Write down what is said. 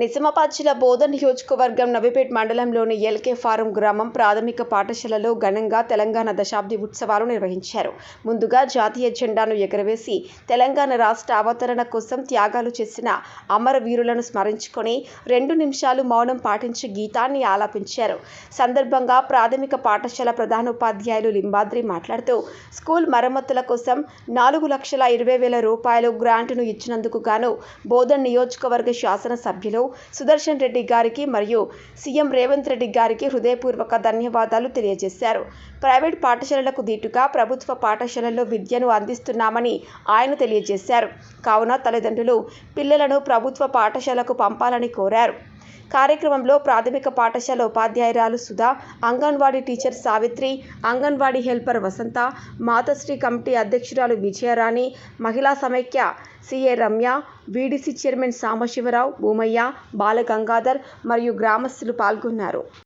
నిజామాబాద్ జిల్లా బోధన్ నియోజకవర్గం నవిపేట్ మండలంలోని ఎల్కే ఫారం గ్రామం ప్రాథమిక పాఠశాలలో ఘనంగా తెలంగాణ దశాబ్ది ఉత్సవాలు నిర్వహించారు. ముందుగా జాతీయ జెండాను ఎగరవేసి తెలంగాణ రాష్ట్ర అవతరణ కోసం త్యాగాలు చేసిన అమరవీరులను స్మరించుకొని రెండు నిమిషాలు మౌనం పాటించి గీతాన్ని ఆలాపించారు. సందర్భంగా ప్రాథమిక పాఠశాల ప్రధానోపాధ్యాయులు లింబాద్రి మాట్లాడుతూ స్కూల్ మరమ్మతుల కోసం నాలుగు లక్షల ఇరవై వేల రూపాయలు గ్రాంటును ఇచ్చినందుకు గాను బోధన్ నియోజకవర్గ శాసనసభ్యులు సుదర్శన్ రెడ్డి గారికి మరియు సీఎం రేవంత్ రెడ్డి గారికి హృదయపూర్వక ధన్యవాదాలు తెలియజేశారు. ప్రైవేట్ పాఠశాలలకు దీటుగా ప్రభుత్వ పాఠశాలల్లో విద్యను అందిస్తున్నామని ఆయన తెలియజేశారు. కావున తల్లిదండ్రులు పిల్లలను ప్రభుత్వ పాఠశాలకు పంపాలని కోరారు. కార్యక్రమంలో ప్రాథమిక పాఠశాల ఉపాధ్యాయురాలు Sudha anganwadi teacher Savitri anganwadi helper Vasantha మాతశ్రీ committee అధ్యక్షురాలు విజయరాణి మహిళా సమైక్య CA Ramya VDC chairman Sambasivarao Bhoomaiah Balagangadhar మరియు గ్రామస్తులు పాల్గొన్నారు.